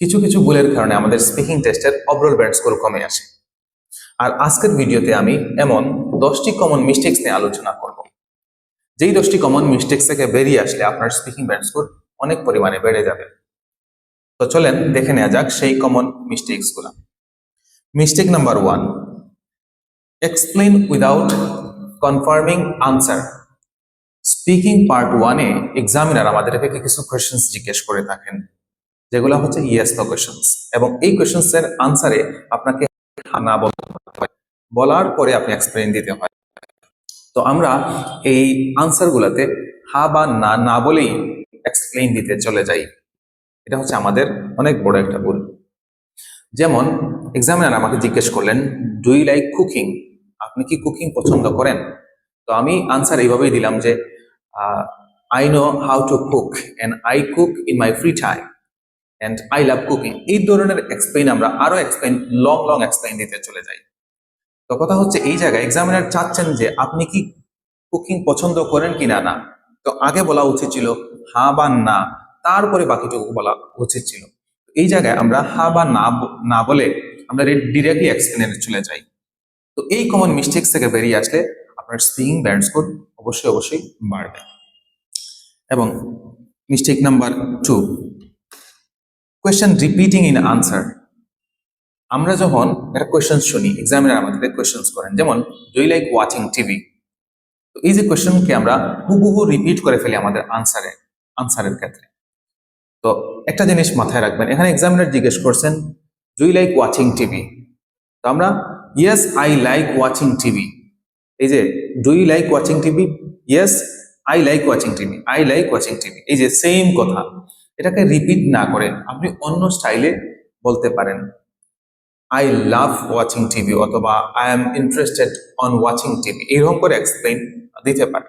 কিছু কিছু ভুলের কারণে আমাদের স্পিকিং টেস্টের ওভারঅল ব্যান্ড স্কোর কমে আসে। আর আজকের ভিডিওতে আমি এমন দশটি কমন মিস্টেক্স নিয়ে আলোচনা করব। যেই দশটি কমন মিস্টেক্স থেকে বেরিয়ে আসলে আপনার স্পিকিং ব্যান্ড স্কোর অনেক পরিমাণে বেড়ে যাবে। তো চলেন দেখে নেওয়া যাক সেই common মিস্টেক্সগুলা। Mistake number one explain without confirming answer speaking part ওয়ানে এক্সামিনার আমাদেরকে কিছু কোয়েশ্চেন্স জিজ্ঞেস করে থাকেন। যেগুলো হচ্ছে ইয়েস নো কোয়েশ্চেন্স এবং এই কোয়েশ্চেন্স এর আনসারে আপনাকে না বলতে হয় বলার পরে আপনি এক্সপ্লেন দিতে হয়। তো আমরা এই আনসার গুলাতে হা বা না না বলেই এক্সপ্লেন দিতে চলে যাই। এটা হচ্ছে আমাদের অনেক বড় একটা ভুল। যেমন এক্সামিনার আমাকে জিজ্ঞেস করলেন ডু ইউ লাইক কুকিং আপনি কি কুকিং পছন্দ করেন? তো আমি আনসার এইভাবেই দিলাম যে I know how to cook and I cook in my free time and I love cooking এই ধরনের এক্সপ্লেইন আমরা আরও এক্সপ্লেইন লং লং এক্সপ্লেইন দিতে চলে যাই। তো কথা হচ্ছে এই জায়গায় এক্সামিনার চাচ্ছেন যে আপনি কি কুকিং পছন্দ করেন কিনা না? তো আগে বলা উচিত ছিল, হা বা না। তারপরে বাকিটুকু বলা উচিত ছিল। এই জায়গায় আমরা হা বা না না বলে আমরা ডিরেক্টলি এক্সপ্লেনে চলে যাই। তো এই কমন মিস্টেক্স থেকে বেরিয়ে আসলে আপনার স্পিকিং ব্যান্ড স্কোর অবশ্যই অবশ্যই বাড়বে। এবং mistake number two question repeating in answer আমরা যখন একটা কোয়েশ্চেন শুনি এক্সামিনার আমাদের কোয়েশ্চেন করেন, যেমন ডু লাইক ওয়াচিং টিভি তো এই যে কোয়েশ্চেনকে আমরা হুবহু রিপিট করে ফেলি আমাদের আনসারে আনসারের ক্ষেত্রে। তো একটা জিনিস মাথায় রাখবেন, এখানে এক্সামিনার জিজ্ঞেস করছেন ডু লাইক ওয়াচিং টিভি তো আমরা yes I like watching TV এই যে do you like watching TV yes I like watching TV I like watching TV এই যে সেম কথা। এটাকে রিপিট না করে আপনি অন্য স্টাইলে বলতে পারেন। আই লাভ ওয়াচিং টিভি অথবা I am interested on watching TV এরকম করে এক্সপ্লেইন দিতে পারে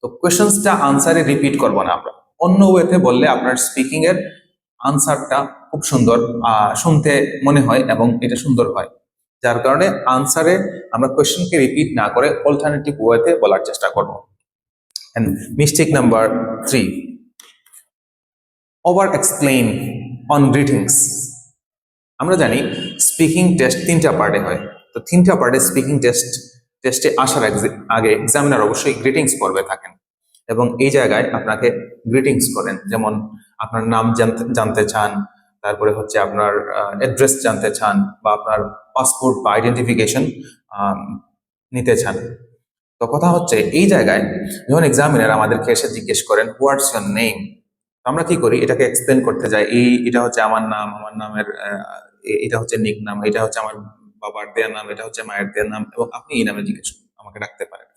তো কোয়েশ্চেন্সটা আনসারে রিপিট করব না আমরা। অন্য ওয়েতে বললে আপনার স্পিকিং এর আনসারটা খুব সুন্দর শুনতে মনে হয় এবং এটা সুন্দর হয়। যার কারণে আনসারে আমরা কোয়েশ্চেনকে রিপিট না করে অল্টারনেটিভ ওয়েতে বলার চেষ্টা করব। Mistake number three over explain on greetings আমরা জানি স্পিকিং টেস্ট তিনটা পার্টে হয়। তো তিনটা পার্টে স্পিকিং টেস্ট টেস্টে আসার আগে এক্সামিনার অবশ্যই গ্রিটিংস পর্বে থাকেন। এবং এই জায়গায় আপনাকে গ্রিটিংস করেন। যেমন আপনার নাম জানতে চান, তারপরে হচ্ছে আপনার অ্যাড্রেস জানতে চান বা আপনার পাসপোর্ট বা আইডেন্টিফিকেশন নিতে চান। তো কথা হচ্ছে এই জায়গায় যখন এক্সামিনার আমাদেরকে এসে জিজ্ঞেস করেন হোয়াটস ইউর নেম আমরা কি করি? এটাকে এক্সপ্লেন করতে যাই। এই, এটা হচ্ছে আমার নাম, আমার নামের এটা হচ্ছে নিক নাম এটা হচ্ছে আমার বাবার দেওয়ার নাম, এটা হচ্ছে মায়ের দেওয়ার নাম এবং আপনি এই নামে জিজ্ঞেস আমাকে ডাকতে পারেন।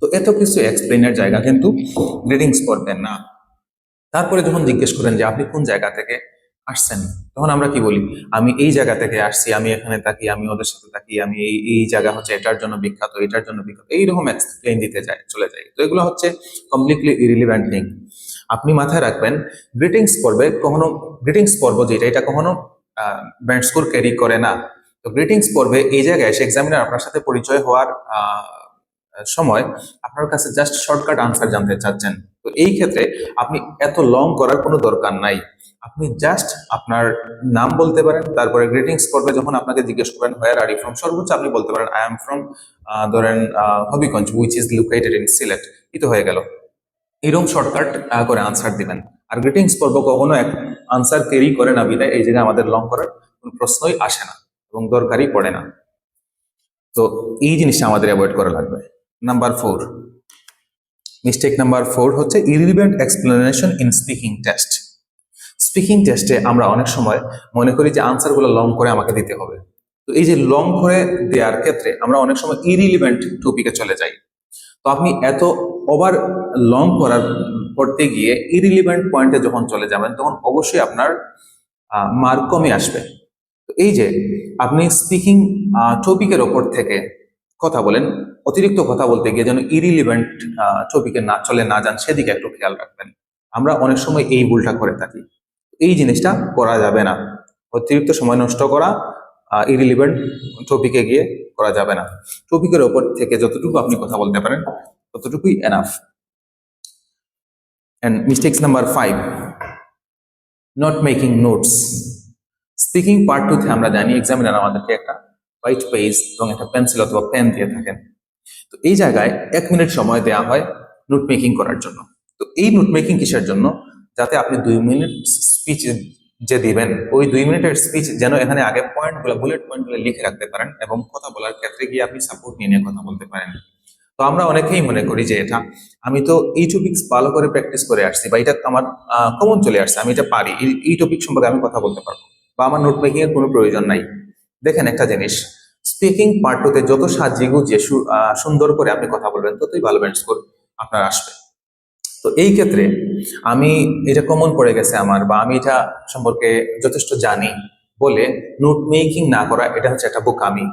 তো এত কিছু এক্সপ্লেনের জায়গা কিন্তু গ্রিটিংস করবেন না। তারপরে যখন জিজ্ঞেস করেন যে আপনি কোন জায়গা থেকে আসছেন, তখন আমরা কি বলি? আমি এই জায়গা থেকে আসছি, আমি এখানে থাকি, আমি ওদের সাথে থাকি, আমি এই এই জায়গা হচ্ছে, এটার জন্য বিখ্যাত, এটার জন্য বিখ্যাত, এইরকম এক্সপ্লেন দিতে যায়, চলে যায়। তো এগুলো হচ্ছে কমপ্লিটলি ইরিলিভেন্ট থিং আপনি মাথায় রাখবেন গ্রিটিংস পর্বে কখনো গ্রিটিংস পর্ব যেটা এটা কখনো ব্যান্ড স্কোর ক্যারি করে না। তো গ্রিটিংস পর্বে এই জায়গায় এসে এক্সামিনার আপনার সাথে পরিচয় হওয়ার সময় আপনার কাছে জাস্ট শর্টকাট আনসার জানতে চাচ্ছেন। তো এই ক্ষেত্রে আপনি এত লং করার কোনো দরকার নাই। আপনি জাস্ট আপনার নাম বলতে পারেন, তারপরে গ্রিটিংস পর্বে যখন আপনাকে জিজ্ঞেস করেন হোয়ার আর ফ্রম সর্বোচ্চ আপনি বলতে পারেন আই এম ফ্রম ধরেন Habiganj which is located in Sylhet তো হয়ে গেল। এরকম শর্টকাট করে আনসার দিবেন। আর গ্রিটিংস পর্ব কখনো এক আনসার ক্যারি করে না বিদায়, এই জায়গায় আমাদের লং করার কোনো প্রশ্নই আসে না এবং দরকারই পড়ে না। তো এই জিনিসটা আমাদের অ্যাভয়েড করা লাগবে। Number four mistake number four হচ্ছে irrelevant explanation in speaking test speaking টেস্টে আমরা অনেক সময় মনে করি যে আনসারগুলো লং করে আমাকে দিতে হবে। তো এই যে লং করে দেওয়ার ক্ষেত্রে আমরা অনেক সময় ইরিলিভেন্ট টপিকে চলে যাই। তো আপনি এত ওভার লং করার করতে গিয়ে ইরিলিভেন্ট পয়েন্টে যখন চলে যাবেন, তখন অবশ্যই আপনার মার্ক কমে আসবে। এই যে আপনি স্পিকিং টপিকের ওপর থেকে কথা বলেন, অতিরিক্ত কথা বলতে গিয়ে যেন ইরিলিভেন্ট টপিকে না চলে, না যান, সেদিকে একটু খেয়াল রাখবেন। আমরা অনেক সময় এই ভুলটা করে থাকি। এই জিনিসটা করা যাবে না। অতিরিক্ত সময় নষ্ট করা ইরিলিভেন্ট টপিকে গিয়ে করা যাবে না। টপিকের ওপর থেকে যতটুকু আপনি কথা বলতে পারেন ততটুকুই enough and mistakes number five not making notes speaking part টুতে আমরা জানি এক্সামিনার আমাদেরকে একটা হোয়াইট পেজ এবং একটা পেন্সিল অথবা পেন দিয়ে থাকেন। তো এই জায়গায় এক মিনিট সময় দেওয়া হয় নোট মেকিং করার জন্য। তো এই নোট মেকিং কিসের জন্য? যাতে আপনি দুই মিনিট স্পিচ যে দিবেন, ওই দুই মিনিটের স্পিচ যেন এখানে আগে পয়েন্টগুলো বুলেট পয়েন্টগুলো লিখে রাখতে পারেন এবং কথা বলার ক্ষেত্রে গিয়ে আপনি সাপোর্ট নিয়ে নিয়ে কথা বলতে পারেন। তো আমরা অনেকেই মনে করি যে এটা আমি তো এই টপিক্স ভালো করে প্র্যাকটিস করে আসছি বা এটা আমার কমন চলে আসছে আমি এটা পারি এই- টপিক সম্পর্কে আমি কথা বলতে পারব। বা আমার নোট মেকিং এর কোনো প্রয়োজন নাই। দেখেন একটা জিনিস স্পিকিং পার্ট টুতে যত সাজিয়ে গুজিয়ে সু- আহ, সুন্দর করে আপনি কথা বলবেন ততই ভালো ব্যান্ড স্কোর আপনার আসবে। তো এই ক্ষেত্রে আমি এটা কমন পড়ে গেছে আমার বা আমি এটা সম্পর্কে যথেষ্ট জানি বলে নোট মেকিং না করা এটা হচ্ছে একটা বোকামি।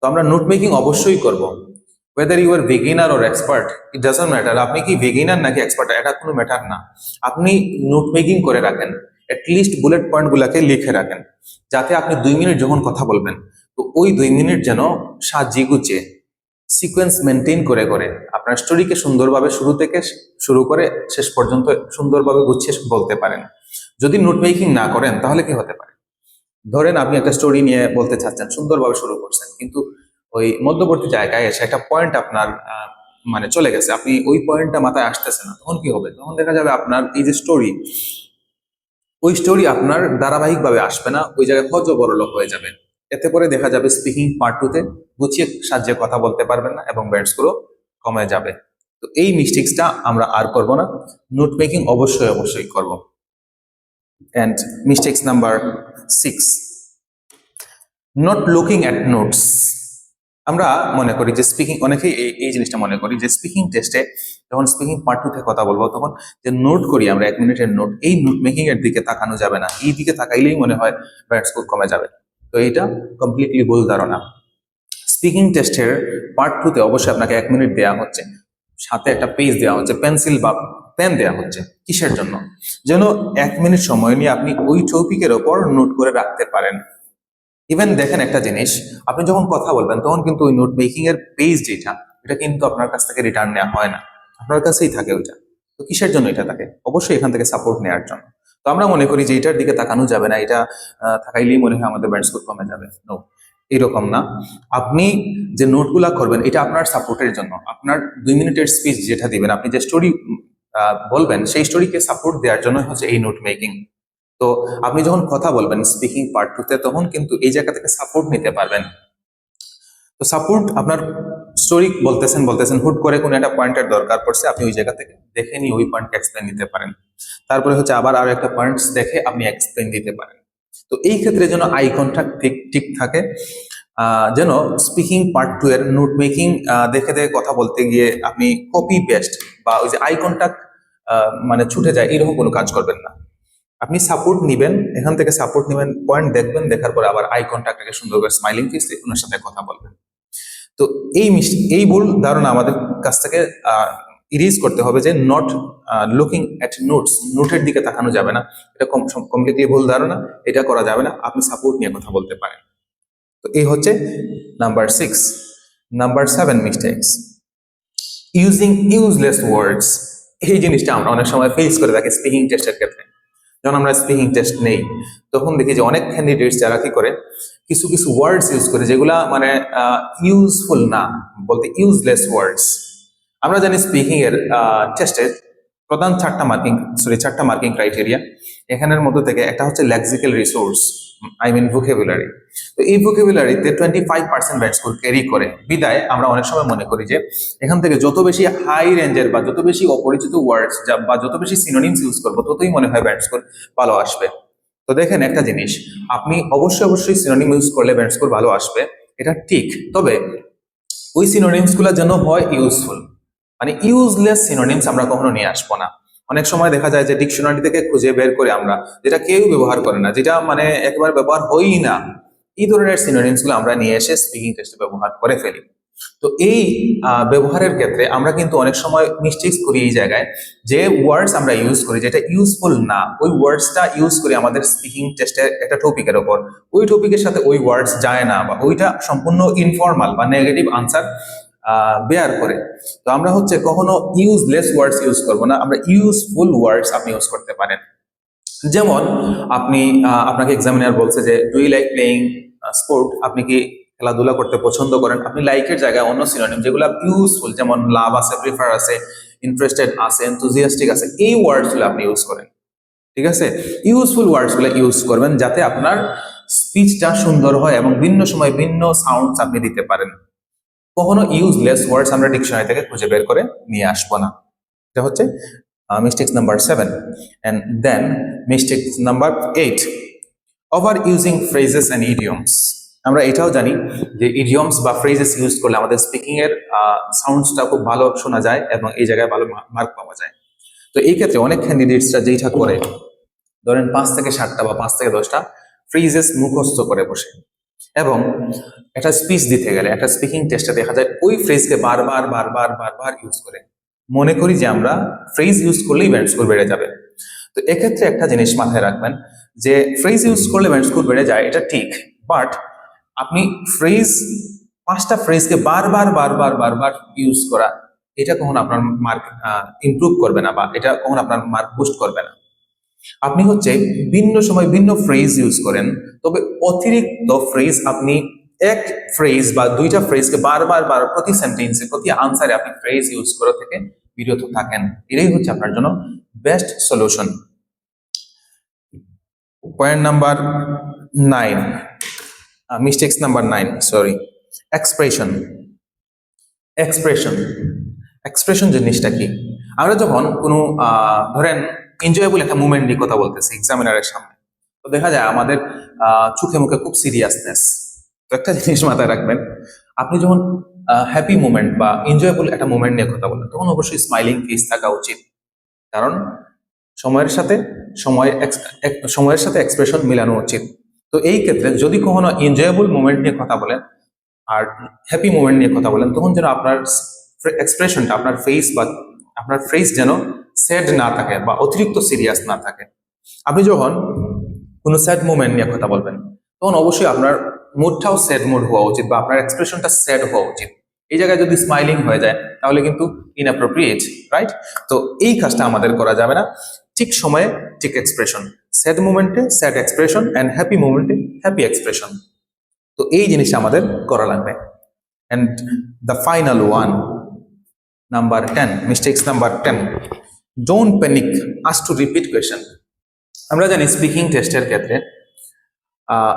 তো আমরা নোট মেকিং অবশ্যই করব। Whether you are beginner or expert it doesn't matter আপনি কি বিগিনার নাকি এক্সপার্ট এটা কোনো ম্যাটার না। আপনি নোট মেকিং করে রাখেন। লিস্ট বুলেট পয়েন্ট গুলাকে লিখে রাখেন। যাতে আপনি দুই মিনিট যখন কথা বলবেন, তো ওই দুই মিনিট যেন সাজিয়ে গুছিয়ে সিকোয়েন্স মেনটেন করে করে। আপনার স্টোরিকে সুন্দরভাবে শুরু থেকে শুরু করে শেষ পর্যন্ত সুন্দরভাবে গুছিয়ে বলতে পারেন। যদি নোট মেকিং না করেন, তাহলে কি হতে পারে? ধরেন আপনি একটা স্টোরি নিয়ে বলতে চাচ্ছেন, সুন্দরভাবে শুরু করছেন, কিন্তু ওই মধ্যবর্তী জায়গায় এসে একটা পয়েন্ট আপনার মানে চলে গেছে। আপনি ওই পয়েন্টটা মাথায় আসতেছে না। তখন কি হবে? তখন দেখা যাবে আপনার এই যে স্টোরি ওই স্টোরি আপনার ধারাবাহিকভাবে আসবে না। ওই জায়গায় হজ বড় হয়ে যাবে। এতে করে দেখা যাবে স্পিকিং পার্ট টুতে গুছিয়ে সাহায্যে কথা বলতে পারবেন না এবং ব্যান্ডসগুলো কমে যাবে। তো এই মিস্টেক্সটা আমরা আর করব না। নোট মেকিং অবশ্যই অবশ্যই করব। And mistakes number six not looking at notes আমরা মনে করি যে স্পিকিং অনেকেই এই এই জিনিসটা মনে করি যে স্পিকিং টেস্টে যখন স্পিকিং পার্ট টুতে কথা বলব, তখন যে নোট করি আমরা এক মিনিটের নোট এই নোট মেকিং এর দিকে তাকানো যাবে না। এই দিকে তাকাইলেই মনে হয় ব্যাট স্কোর কমে যাবে। তো এইটা কমপ্লিটলি ভুল ধারণা। স্পিকিং টেস্টের পার্ট টুতে অবশ্যই আপনাকে এক মিনিট দেওয়া হচ্ছে। সাথে একটা পেজ দেওয়া হচ্ছে পেন্সিল বা পেন দেওয়া হচ্ছে কিসের জন্য? যেন এক মিনিট সময় নিয়ে আপনি ওই টপিকের ওপর নোট করে রাখতে পারেন। ইভেন দেখেন একটা জিনিস, আপনি যখন কথা বলবেন, তখন কিন্তু ওই নোট মেকিং এর পেজ যেটা, এটা কিন্তু আপনার কাছ থেকে রিটার্ন নেওয়া হয় না। আপনার কাছেই থাকে ওইটা। তো কিসের জন্য এটা থাকে? অবশ্যই এখান থেকে সাপোর্ট নেওয়ার জন্য। তো আমরা মনে করি যে এটার দিকে তাকানো যাবে না, এটা থাকাইলেই মনে হয় আমাদের ব্যান্ড স্কোর কমে যাবে। নো এরকম না। আপনি যে নোটগুলা করবেন, এটা আপনার সাপোর্টের জন্য। আপনার দুই মিনিটের স্পিচ যেটা দিবেন, আপনি যে স্টোরি বলবেন, সেই স্টোরিকে সাপোর্ট দেওয়ার জন্য হচ্ছে এই নোট মেকিং তো আপনি যখন কথা বলবেন স্পিকিং পার্ট টুতে তখন কিন্তু এই জায়গা থেকে সাপোর্ট নিতে পারবেন। তো সাপোর্ট আপনার স্টোরি বলতেছেন বলতেছেন, হুট করে কোনো একটা পয়েন্টের দরকার পড়ছে, আপনি ওই জায়গা থেকে দেখে নিয়ে ওই পয়েন্ট এক্সপ্লেন দিতে পারেন। তারপরে হচ্ছে আবার আরও একটা পয়েন্টস দেখে আপনি এক্সপ্লেন দিতে পারেন। তো এই ক্ষেত্রে যেন আই কন্ট্যাক্ট ঠিক ঠিক থাকে যেন স্পিকিং পার্ট টু এর নোট মেকিং দেখে দেখে কথা বলতে গিয়ে আপনি কপি পেস্ট বা ওই যে আই কন্ট্যাক্ট মানে ছুটে যায়, এরকম কোনো কাজ করবেন না। আপনি সাপোর্ট নিবেন, এখান থেকে সাপোর্ট নিবেন পয়েন্ট দেখবেন, দেখার পরে আবার আই কন্ট্যাক্টটাকে সুন্দর করে স্মাইলিং ফেস ওনার সাথে কথা বলবেন। তো এই এই ভুল ধারণা আমাদের কাছ থেকে ইরিজ করতে হবে যে নট লুকিং অ্যাট নোটস নোটের দিকে তাকানো যাবে না। এটা কমপ্লিটলি ভুল ধারণা, এটা করা যাবে না, আপনি সাপোর্ট নিয়ে কথা বলতে পারেন। তো এই হচ্ছে number six number seven mistakes using useless words এই জিনিসটা আমরা অনেক সময় ফেস করে থাকি স্পিকিং টেস্টের ক্ষেত্রে। যখন আমরা স্পিকিং টেস্ট নেই, তখন দেখি যে অনেক ক্যান্ডিডেটস যারা কি করে, কিছু কিছু ওয়ার্ডস ইউজ করে, যেগুলা মানে ইউজফুল না, বলতে ইউজলেস ওয়ার্ডস আমরা জানি স্পিকিং এর টেস্টে প্রধান চারটা মার্কিং সরি চারটা মার্কিং ক্রাইটেরিয়া এখানের মধ্যে থেকে একটা হচ্ছে lexical resource I mean vocabulary তো এই ভোকেবুলারিতে twenty five percent band score carry করে। বিদায়, আমরা অনেক সময় মনে করি যে, এখান থেকে যত বেশি হাই রেঞ্জের বা যত বেশি অপরিচিত ওয়ার্ডস বা যত বেশি সিনোনিমস ইউজ করব, ততই মনে হয় ব্যাট স্কোর ভালো আসবে। তো দেখেন একটা জিনিস, আপনি অবশ্যই অবশ্যই সিনোনিম ইউজ করলে ব্যাট স্কোর ভালো আসবে। এটা ঠিক, তবে ওই সিনোনিমসগুলো যেন হয় ইউজফুল মানে ইউজলেস সিনোনিমস আমরা কখনো নিয়ে আসব না। অনেক সময় দেখা যায় যে ডিকশনারি থেকে খুঁজে বের করে আমরা, যেটা কেউ ব্যবহার করে না, যেটা মানে একবার ব্যবহার হয়ই না। এই ধরনের সিনোনিমসগুলো আমরা নিয়ে এসে স্পিকিং টেস্টে ব্যবহার করে ফেলি। তো এই ব্যবহারের ক্ষেত্রে আমরা কিন্তু অনেক সময় মিস্টেক্স করি এই জায়গায়, যে ওয়ার্ডস আমরা ইউজ করি যেটা ইউজফুল না, ওই ওয়ার্ডসটা ইউজ করি আমাদের স্পিকিং টেস্টের একটা টপিকের ওপর। ওই টপিকের সাথে ওই ওয়ার্ডস যায় না, বা ওইটা সম্পূর্ণ ইনফর্মাল বা নেগেটিভ আনসার বেয়ার করে। তো আমরা হচ্ছে কখনো ইউজলেস ওয়ার্ডস ইউজ করব না, আমরা ইউজফুল ওয়ার্ডস আপনি ইউজ করতে পারেন। যেমন আপনি আপনাকে এক্সামিনার বলছে যে do you like playing sport আপনি কি খেলাধুলা করতে পছন্দ করেন? আপনি লাইকের জায়গায় অন্য সিনোনিম যেগুলো ইউজফুল যেমন লাভ আছে প্রিফার আছে ইন্টারেস্টেড আছে এনথুজিয়াস্টিক আছে, এই ওয়ার্ডসগুলো আপনি ইউজ করেন। ঠিক আছে? ইউজফুল ওয়ার্ডসগুলো ইউজ করবেন যাতে আপনার স্পিচটা সুন্দর হয় এবং ভিন্ন সময় ভিন্ন সাউন্ডস আপনি দিতে পারেন। কখনো ইউজলেস ওয়ার্ডস আমরা ডিকশনারি থেকে খুঁজে বের করে নিয়ে আসব না। এটা হচ্ছে mistakes number seven and then mistakes number eight over using phrases and idioms আমরা এটাও জানি যে ইডিয়মস বা ফ্রেজেস ইউজ করলে আমাদের স্পিকিং এর সাউন্ডসটা খুব ভালো শোনা যায় এবং এই জায়গায় ভালো মার্ক পাওয়া যায়। তো এই ক্ষেত্রে অনেক ক্যান্ডিডেটসরা যেইটা করে, ধরেন পাঁচ থেকে সাতটা বা পাঁচ থেকে দশটা ফ্রিজেস মুখস্থ করে বসে। এবং একটা স্পিচ দিতে গেলে, একটা স্পিকিং টেস্টে দেখা যায় ওই ফ্রেজকে বারবার বারবার বারবার ইউজ করে। মনে করি যে আমরা ফ্রেজ ইউজ করলেই ব্যান্ড স্কোর বেড়ে যাবে। তো এক্ষেত্রে একটা জিনিস মাথায় রাখবেন যে ফ্রেজ ইউজ করলে ব্যান্ড স্কোর বেড়ে যায়, এটা ঠিক। বাট আপনি ফ্রেজ পাঁচটা ফ্রেজকে বারবার বারবার বারবার ইউজ করা, এটা কখন আপনার মার্ক ইমপ্রুভ করবে না বা এটা কখন আপনার মার্ক বুস্ট করবে না। আপনি হচ্ছে ভিন্ন সময় ভিন্ন ফ্রেজ ইউজ করেন, তবে অতিরিক্ত ফ্রেজ আপনি এক ফ্রেজ বা দুইটা ফ্রেজকে বারবার বার প্রতি সেন্টেন্সে প্রতি আনসারে আপনি ফ্রেজ ইউজ করা থেকে বিরত থাকেন। এটাই হচ্ছে আপনার জন্য best solution point number nine mistakes number nine sorry expression expression expression জিনিসটা কি? আমরা যখন কোনো ধরেন এনজয়েবল একটা মুভমেন্ট নিয়ে কথা বলতেছি এক্সামিনারের সামনে, তো দেখা যায় আমাদের চোখে মুখে খুব সিরিয়াসনেস তো একটা জিনিস মাথায় রাখবেন, আপনি যখন হ্যাপি মুভমেন্ট বা এনজয়েবল একটা মুভমেন্ট নিয়ে কথা বলেন, তখন অবশ্যই স্মাইলিং ফেস থাকা উচিত। কারণ সময়ের সাথে সময় ex- এক- সময়ের সাথে এক্সপ্রেশন মেলানো উচিত। তো এই ক্ষেত্রে যদি কখনো এনজয়েবল মুভমেন্ট নিয়ে কথা বলেন, আর হ্যাপি মুভমেন্ট নিয়ে কথা বলেন, তখন যেন আপনার এক্সপ্রেশনটা আপনার ফেস বা আপনার ফেস যেন স্যাড না থাকে বা অতিরিক্ত সিরিয়াস না থাকে। আপনি যখন কোনো স্যাড মুভমেন্ট নিয়ে কথা বলবেন, তখন অবশ্যই আপনার মুডটাও স্যাড মুড হওয়া উচিত বা আপনার এক্সপ্রেশনটা স্যাড হওয়া উচিত। এই জায়গায় যদি স্মাইলিং হয়ে যায়, তাহলে কিন্তু ইনঅ্যাপ্রোপ্রিয়েট রাইট তো এই কাজটা আমাদের করা যাবে না। ঠিক সময়ে ঠিক এক্সপ্রেশন স্যাড মুভমেন্টে স্যাড এক্সপ্রেশন অ্যান্ড হ্যাপি মুমেন্টে হ্যাপি এক্সপ্রেশন তো এই জিনিসটা আমাদের করা লাগবে। And the final one number ten mistakes number ten don't panic ask to repeat question আমরা জানি স্পিকিং টেস্টের ক্ষেত্রে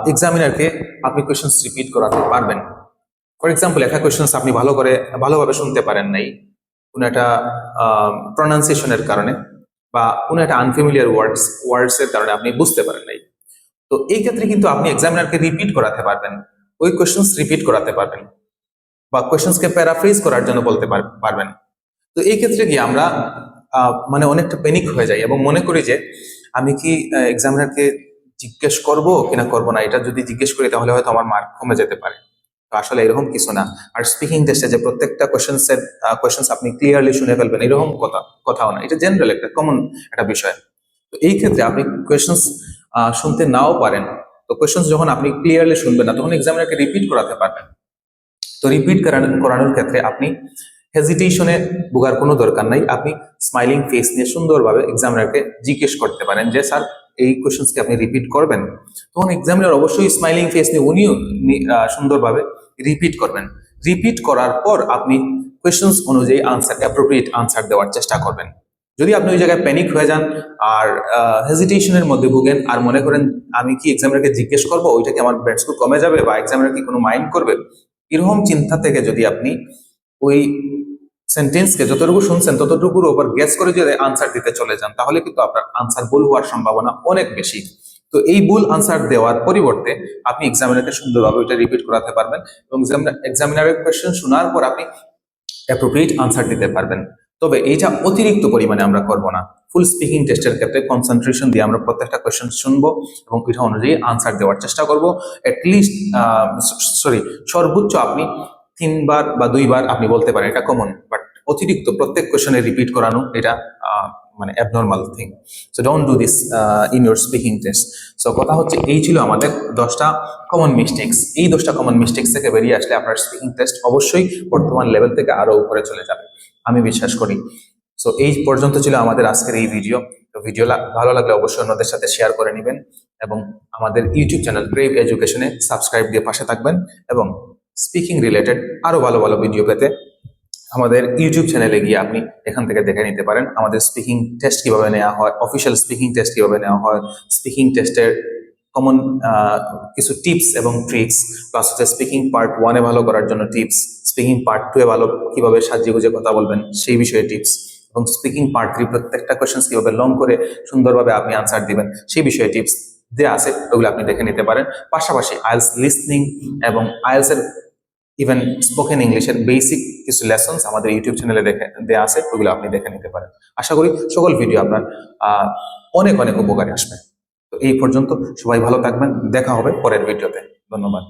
এক্সামিনারকে আপনি কোয়েশনস রিপিট করাতে পারবেন। ফর এক্সাম্পল একটা কোয়েশনস আপনি ভালো করে, ভালোভাবে শুনতে পারেন নাই। কোনো একটা প্রনাউন্সিয়েশনের কারণে বা কোনো একটা আনফেমিলিয়ার ওয়ার্ডস ওয়ার্ডস এর কারণে আপনি বুঝতে পারেন নাই। তো এই ক্ষেত্রে কিন্তু আপনি এক্সামিনারকে রিপিট করাতে পারবেন। ওই কোয়েশনস রিপিট করাতে পারবেন বা কোয়েশনসকে প্যারাফ্রেজ করার জন্য বলতে পার- পারবেন। তো এই ক্ষেত্রে কি আমরা মানে অনেকটা প্যানিক হয়ে যাই এবং মনে করি যে আমি কি এক্সামিনারকে জিজ্ঞেস করব কিনা করব না, এটা যদি জিজ্ঞেস করি তাহলে হয়তো আমার মার্ক কমে যেতে পারে। তো আসলে এরকম কিছু না। আর স্পিকিং টেস্টে যে প্রত্যেকটা কোয়েশনস এর কোয়েশনস আপনি ক্লিয়ারলি শুনে ফেলবেন, এরকম কথা, কথাও না। এটা জেনারেল একটা কমন একটা বিষয়। তো এই ক্ষেত্রে আপনি কোয়েশনস শুনতে নাও পারেন। তো কোয়েশনস যখন আপনি ক্লিয়ারলি শুনবেন না, তখন এক্সামিনারকে রিপিট করাতে পারবেন। তো রিপিট করানোর ক্ষেত্রে আপনি হেজিটেশনে ভোগার কোনো দরকার নাই। আপনি স্মাইলিং ফেস নিয়ে সুন্দরভাবে এক্সামিনারকে জিজ্ঞেস করতে পারেন যে, স্যার এই কোয়েশনসকে আপনি রিপিট করবেন, তখন এক্সামিনার অবশ্যই স্মাইলিং ফেস নিয়ে উনিও সুন্দরভাবে রিপিট করবেন। রিপিট করার পর আপনি কোয়েশনস অনুযায়ী আনসার অ্যাপ্রোপ্রিয়েট আনসার দেওয়ার চেষ্টা করবেন। যদি আপনি ওই জায়গায় প্যানিক হয়ে যান আর হেজিটেশনের মধ্যে ভুগেন আর মনে করেন আমি কি এক্সামিনারকে জিজ্ঞেস করব, ওইটা কি আমার ব্যান্ড স্কোর কমে যাবে বা এক্সামিনার কি কোনো মাইন্ড করবে, এরকম চিন্তা থেকে যদি আপনি ওই সেন্টেন্সকে যতটুকু শুনছেন, ততটুকুর ওপর গ্যাস করে যদি আনসার দিতে চলে যান, তাহলে কিন্তু আপনার আনসার ভুল হওয়ার সম্ভাবনা অনেক বেশি। তো এই ভুল আনসার দেওয়ার পরিবর্তে আপনি এক্সামিনারকে সুন্দরভাবে ওইটা রিপিট করাতে পারবেন এবং এক্সামিনারের কোয়েশ্চেন শোনার পর আপনি অ্যাপ্রোপ্রিয়েট আনসার দিতে পারবেন। তবে এইটা অতিরিক্ত পরিমাণে আমরা করব না। ফুল স্পিকিং টেস্টের ক্ষেত্রে কনসেন্ট্রেশন দিয়ে আমরা প্রত্যেকটা কোয়েশ্চেন শুনব এবং এটা অনুযায়ী আনসার দেওয়ার চেষ্টা করব। লিস্ট সরি সর্বোচ্চ আপনি তিনবার বা দুইবার আপনি বলতে পারেন এটা কমন অতিরিক্ত প্রত্যেক কোয়েশনে রিপিট করানো এটা মানে abnormal thing so don't do this in your speaking test so কথা হচ্ছে এই ছিল আমাদের দশটা কমন মিস্টেক্স এই দশটা কমন মিস্টেক্স থেকে বেরিয়ে আসলে আপনার স্পিকিং টেস্ট অবশ্যই বর্তমান লেভেল থেকে আরও উপরে চলে যাবে। আমি বিশ্বাস করি। সো এই পর্যন্ত ছিল আমাদের আজকের এই ভিডিও তো ভিডিও ভালো লাগলে অবশ্যই অন্যদের সাথে শেয়ার করে নেবেন এবং আমাদের ইউটিউব চ্যানেল গ্রেভ এডুকেশনে সাবস্ক্রাইব দিয়ে পাশে থাকবেন এবং স্পিকিং রিলেটেড আরও ভালো ভালো ভিডিও পেতে আমাদের ইউটিউব চ্যানেলে গিয়ে আপনি এখান থেকে দেখে নিতে পারেন। আমাদের স্পিকিং টেস্ট কীভাবে নেওয়া হয় অফিসিয়াল স্পিকিং টেস্ট কীভাবে নেওয়া হয় স্পিকিং টেস্টের কমন কিছু টিপস এবং ট্রিক্স প্লাস হচ্ছে স্পিকিং পার্ট ওয়ানে ভালো করার জন্য টিপস স্পিকিং পার্ট টু এ ভালো কীভাবে সাজিয়ে গুজে কথা বলবেন, সেই বিষয়ে টিপস এবং স্পিকিং পার্ট থ্রি প্রত্যেকটা কোয়েশ্চেন কীভাবে লং করে সুন্দরভাবে আপনি আনসার দিবেন, সেই বিষয়ে টিপস দেওয়া আছে, ওগুলো আপনি দেখে নিতে পারেন। পাশাপাশি আইএলস লিসনিং এবং আইএলস এর ইভেন স্পোকেন ইংলিশের বেসিক কিছু লেসনস আমাদের ইউটিউব চ্যানেলে দেখে দেওয়া আছে, ওগুলো আপনি দেখে নিতে পারেন। আশা করি সকল ভিডিও আপনার অনেক অনেক উপকারে আসবে। তো এই পর্যন্ত সবাই ভালো থাকবেন, দেখা হবে পরের ভিডিওতে ধন্যবাদ।